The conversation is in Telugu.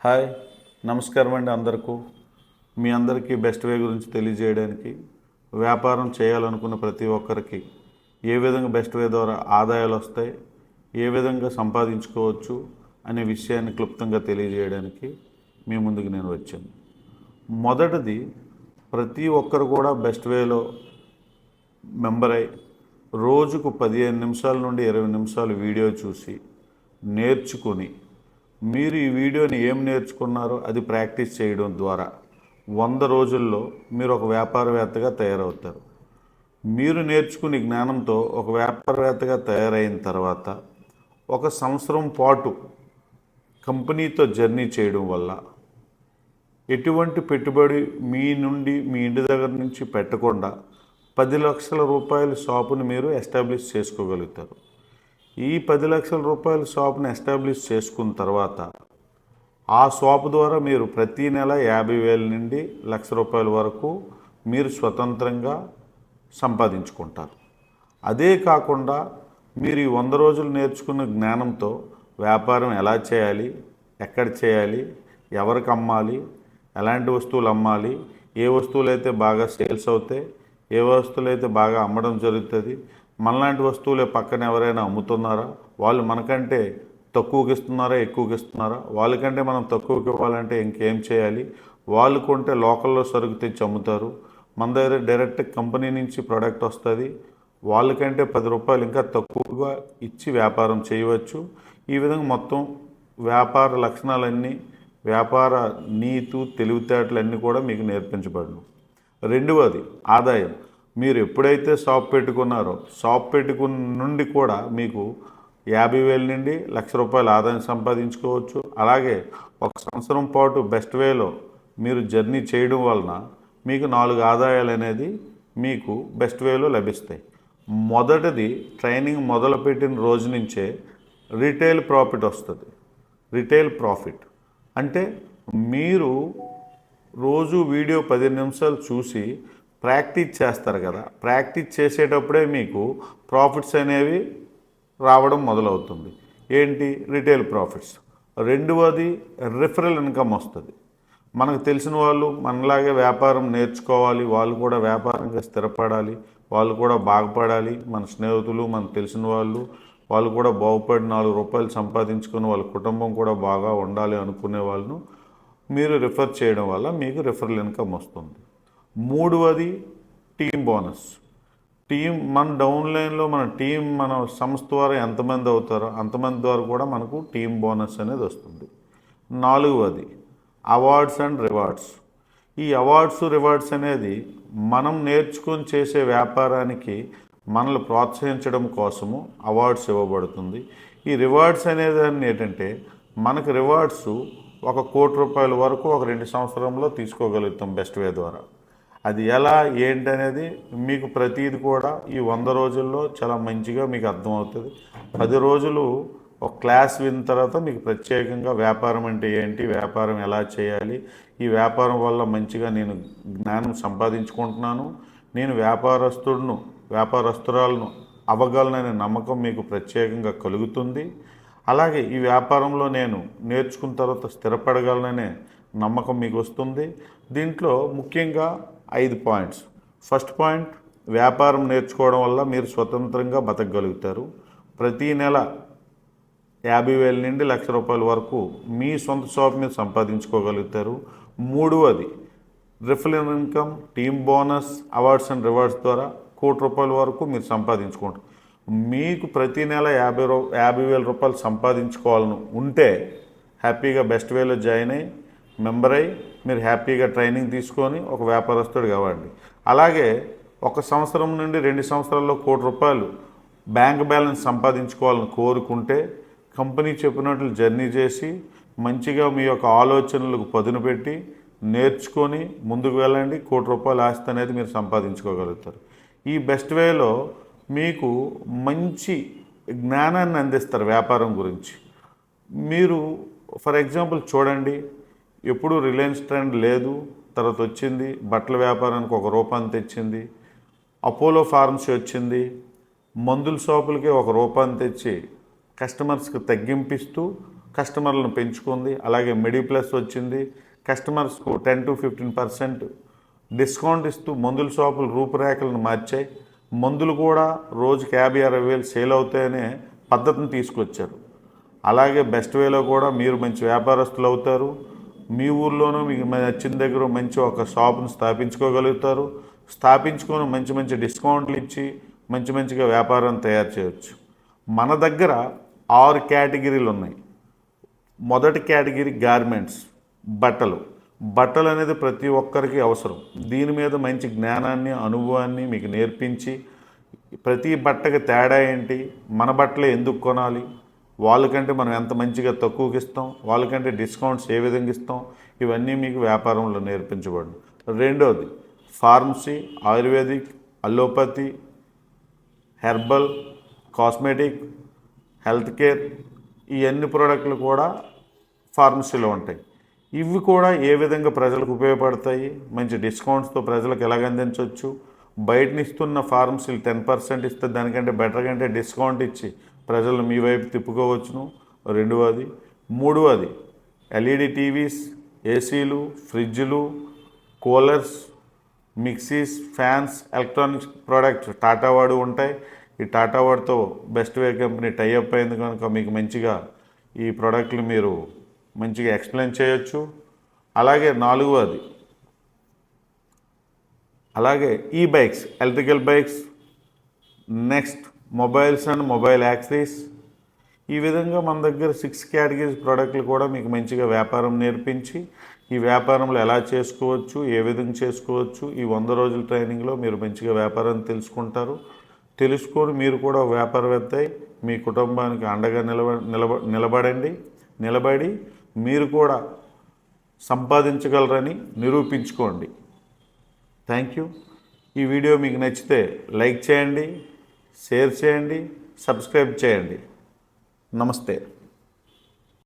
హాయ్ నమస్కారం అండి అందరికీ. మీ అందరికీ బెస్ట్ వే గురించి తెలియజేయడానికి వ్యాపారం చేయాలనుకున్న ప్రతి ఒక్కరికి ఏ విధంగా బెస్ట్ వే ద్వారా ఆదాయాలు వస్తాయి ఏ విధంగా సంపాదించుకోవచ్చు అనే విషయాన్ని క్లుప్తంగా తెలియజేయడానికి మీ ముందుకు నేను వచ్చాను. మొదటిది ప్రతి ఒక్కరు కూడా బెస్ట్ వేలో మెంబర్ అయి రోజుకు పదిహేను నిమిషాల నుండి ఇరవై నిమిషాలు వీడియో చూసి నేర్చుకుని మీరు ఈ వీడియోని ఏం నేర్చుకున్నారో అది ప్రాక్టీస్ చేయడం ద్వారా వంద రోజుల్లో మీరు ఒక వ్యాపారవేత్తగా తయారవుతారు. మీరు నేర్చుకునే జ్ఞానంతో ఒక వ్యాపారవేత్తగా తయారైన తర్వాత ఒక సంవత్సరం పాటు కంపెనీతో జర్నీ చేయడం వల్ల ఎటువంటి పెట్టుబడి మీ నుండి మీ ఇంటి దగ్గర నుంచి పెట్టకుండా పది లక్షల రూపాయల షాపుని మీరు ఎస్టాబ్లిష్ చేసుకోగలుగుతారు. ఈ పది లక్షల రూపాయల షాప్ని ఎస్టాబ్లిష్ చేసుకున్న తర్వాత ఆ షాప్ ద్వారా మీరు ప్రతి నెల యాభై వేల నుండి లక్ష రూపాయల వరకు మీరు స్వతంత్రంగా సంపాదించుకుంటారు. అదే కాకుండా మీరు ఈ వంద రోజులు నేర్చుకున్న జ్ఞానంతో వ్యాపారం ఎలా చేయాలి ఎక్కడ చేయాలి ఎవరికి అమ్మాలి ఎలాంటి వస్తువులు అమ్మాలి ఏ వస్తువులు అయితే బాగా సేల్స్ అవుతాయి ఏ వస్తువులు అయితే బాగా అమ్మడం జరుగుతుంది మనలాంటి వస్తువులే పక్కన ఎవరైనా అమ్ముతున్నారా? వాళ్ళు మనకంటే తక్కువకి ఇస్తున్నారా ఎక్కువకి ఇస్తున్నారా? వాళ్ళకంటే మనం తక్కువకి ఇవ్వాలంటే ఇంకేం చేయాలి? వాళ్ళు కొంటే లోకల్లో సరుకు తెచ్చి అమ్ముతారు. మన దగ్గర డైరెక్ట్ కంపెనీ నుంచి ప్రోడక్ట్ వస్తుంది. వాళ్ళకంటే పది రూపాయలు ఇంకా తక్కువగా ఇచ్చి వ్యాపారం చేయవచ్చు. ఈ విధంగా మొత్తం వ్యాపార లక్షణాలన్నీ వ్యాపార నీతు తెలివితేటలన్నీ కూడా మీకు నేర్పించబడను. రెండవది ఆదాయం. మీరు ఎప్పుడైతే షాప్ పెట్టుకున్నారో షాప్ పెట్టుకున్న నుండి కూడా మీకు యాభై వేల నుండి లక్ష రూపాయల ఆదాయం సంపాదించుకోవచ్చు. అలాగే ఒక సంవత్సరం పాటు బెస్ట్ వేలో మీరు జర్నీ చేయడం వలన మీకు నాలుగు ఆదాయాలు అనేది మీకు బెస్ట్ వేలో లభిస్తాయి. మొదటిది ట్రైనింగ్ మొదలుపెట్టిన రోజు నుంచే రిటైల్ ప్రాఫిట్ వస్తుంది. Retail profit. అంటే మీరు రోజు వీడియో పది నిమిషాలు చూసి ప్రాక్టీస్ చేస్తారు కదా. ప్రాక్టీస్ చేసేటప్పుడే మీకు ప్రాఫిట్స్ అనేవి రావడం మొదలవుతుంది. ఏంటి? Retail profits. రెండవది రిఫరల్ ఇన్కమ్ వస్తుంది. మనకు తెలిసిన వాళ్ళు మనలాగే వ్యాపారం నేర్చుకోవాలి వాళ్ళు కూడా వ్యాపారంగా స్థిరపడాలి వాళ్ళు కూడా బాగుపడాలి. మన స్నేహితులు మనకు తెలిసిన వాళ్ళు వాళ్ళు కూడా బాగుపడి నాలుగు రూపాయలు సంపాదించుకుని వాళ్ళ కుటుంబం కూడా బాగా ఉండాలి అనుకునే వాళ్ళను మీరు రిఫర్ చేయడం వల్ల మీకు రిఫరల్ ఇన్కమ్ వస్తుంది. మూడవది టీం బోనస్. టీం మన డౌన్లైన్లో మన టీం మన సంస్థ ద్వారా ఎంతమంది అవుతారో అంతమంది ద్వారా కూడా మనకు టీం బోనస్ అనేది వస్తుంది. నాలుగవది అవార్డ్స్ అండ్ రివార్డ్స్. ఈ అవార్డ్స్ రివార్డ్స్ అనేది మనం నేర్చుకొని చేసే వ్యాపారానికి మనల్ని ప్రోత్సహించడం కోసము అవార్డ్స్ ఇవ్వబడుతుంది. ఈ రివార్డ్స్ అనేదాన్ని ఏంటంటే మనకు రివార్డ్స్ ఒక కోటి రూపాయల వరకు ఒక రెండు సంవత్సరంలో తీసుకోగలుగుతాం బెస్ట్ వే ద్వారా. అది ఎలా ఏంటి అనేది మీకు ప్రతీది కూడా ఈ వంద రోజుల్లో చాలా మంచిగా మీకు అర్థమవుతుంది. పది రోజులు ఒక క్లాస్ విన్న తర్వాత మీకు ప్రత్యేకంగా వ్యాపారం అంటే ఏంటి వ్యాపారం ఎలా చేయాలి ఈ వ్యాపారం వల్ల మంచిగా నేను జ్ఞానం సంపాదించుకుంటున్నాను నేను వ్యాపారస్తుడును వ్యాపారస్తురాలను అవ్వగలననే నమ్మకం మీకు ప్రత్యేకంగా కలుగుతుంది. అలాగే ఈ వ్యాపారంలో నేను నేర్చుకున్న తర్వాత స్థిరపడగలననే నమ్మకం మీకు వస్తుంది. దీంట్లో ముఖ్యంగా ఐదు పాయింట్స్. ఫస్ట్ పాయింట్ వ్యాపారం నేర్చుకోవడం వల్ల మీరు స్వతంత్రంగా బతకగలుగుతారు. ప్రతీ నెల యాభై వేల నుండి లక్ష రూపాయల వరకు మీ సొంత షాప్ మీద సంపాదించుకోగలుగుతారు. మూడవది referral income team bonus awards and rewards ద్వారా కోటి రూపాయల వరకు మీరు సంపాదించుకుంటారు. మీకు ప్రతి నెల యాభై రూ యాభై వేల రూపాయలు సంపాదించుకోవాలను ఉంటే హ్యాపీగా బెస్ట్ వేలో జాయిన్ అయ్యి మెంబర్ అయ్యి మీరు హ్యాపీగా ట్రైనింగ్ తీసుకొని ఒక వ్యాపారస్తుడు కావండి. అలాగే ఒక సంవత్సరం నుండి రెండు సంవత్సరాల్లో కోటి రూపాయలు బ్యాంక్ బ్యాలెన్స్ సంపాదించుకోవాలని కోరుకుంటే కంపెనీ చెప్పినట్లు జర్నీ చేసి మంచిగా మీ యొక్క ఆలోచనలకు పదును పెట్టి నేర్చుకొని ముందుకు వెళ్ళండి. కోటి రూపాయల ఆస్తి అనేది మీరు సంపాదించుకోగలుగుతారు. ఈ బెస్ట్ వేలో మీకు మంచి జ్ఞానాన్ని అందిస్తారు వ్యాపారం గురించి. మీరు ఫర్ ఎగ్జాంపుల్ చూడండి ఎప్పుడు రిలయన్స్ ట్రెండ్ లేదు తర్వాత వచ్చింది బట్టల వ్యాపారానికి ఒక రూపాన్ని తెచ్చింది అపోలో ఫార్మసీ వచ్చింది మందుల షాపులకి ఒక రూపాన్ని తెచ్చి కస్టమర్స్కి తగ్గింపిస్తూ కస్టమర్లను పెంచుకుంది. అలాగే మెడి ప్లస్ వచ్చింది కస్టమర్స్కు ten to fifteen percent discount ఇస్తూ మందుల షాపులు రూపురేఖలను మార్చాయి. మందులు కూడా రోజుకి యాభై అరవై వేలు సేల్ అవుతాయనే పద్ధతిని తీసుకొచ్చారు. అలాగే బెస్ట్ వేలో కూడా మీరు మంచి వ్యాపారస్తులు అవుతారు. మీ ఊర్లోనూ మీకు నచ్చిన దగ్గర మంచి ఒక షాప్ను స్థాపించుకోగలుగుతారు. స్థాపించుకొని మంచి మంచి డిస్కౌంట్లు ఇచ్చి మంచి మంచిగా వ్యాపారం తయారు చేయవచ్చు మన దగ్గర ఆరు కేటగిరీలు ఉన్నాయి. మొదటి కేటగిరీ గార్మెంట్స్ బట్టలు. బట్టలు అనేది ప్రతి ఒక్కరికి అవసరం. దీని మీద మంచి జ్ఞానాన్ని అనుభవాన్ని మీకు నేర్పించి ప్రతి బట్టకి తేడా ఏంటి మన బట్టలే ఎందుకు కొనాలి వాళ్ళకంటే మనం ఎంత మంచిగా తక్కువకి ఇస్తాం? వాళ్ళకంటే డిస్కౌంట్స్ ఏ విధంగా ఇస్తాం? ఇవన్నీ మీకు వ్యాపారంలో నేర్పించబడి రెండవది pharmacy ayurvedic allopathy herbal cosmetic health care ఈ అన్ని ప్రోడక్ట్లు కూడా ఫార్మసీలో ఉంటాయి. ఇవి కూడా ఏ విధంగా ప్రజలకు ఉపయోగపడతాయి? మంచి డిస్కౌంట్స్తో ప్రజలకు ఎలాగ అందించవచ్చు? బయటనిస్తున్న ఫార్మసీలు టెన్ పర్సెంట్ ఇస్తే దానికంటే బెటర్ కంటే డిస్కౌంట్ ఇచ్చి ప్రజలను మీ వైపు తిప్పుకోవచ్చును. రెండవది మూడవది ఎల్ఈడి టీవీస్ ఏసీలు ఫ్రిడ్జ్లు coolers mixies fans electronics products Tata వాడు ఉంటాయి. ఈ టాటా వాడితో బెస్ట్ వే కంపెనీ టైఅప్ అయింది కనుక మీకు మంచిగా ఈ ప్రోడక్ట్లు మీరు మంచిగా ఎక్స్ప్లెయిన్ చేయొచ్చు. అలాగే నాలుగవది అలాగే ఈ bikes electrical bikes next mobiles and mobile accessories ఈ విధంగా మన దగ్గర సిక్స్ కేటగిరీస్ ప్రోడక్ట్లు కూడా మీకు మంచిగా వ్యాపారం నేర్పించి ఈ వ్యాపారంలో ఎలా చేసుకోవచ్చు ఏ విధంగా చేసుకోవచ్చు ఈ వంద రోజుల ట్రైనింగ్లో మీరు మంచిగా వ్యాపారం తెలుసుకుంటారు. తెలుసుకొని మీరు కూడా వ్యాపారవేత్త మీ కుటుంబానికి అండగా నిలబ నిలబ నిలబడండి. నిలబడి మీరు కూడా సంపాదించగలరని నిరూపించుకోండి. థ్యాంక్ యూ ఈ వీడియో మీకు నచ్చితే లైక్ చేయండి. షేర్ చేయండి సబ్స్క్రైబ్ చేయండి. నమస్తే.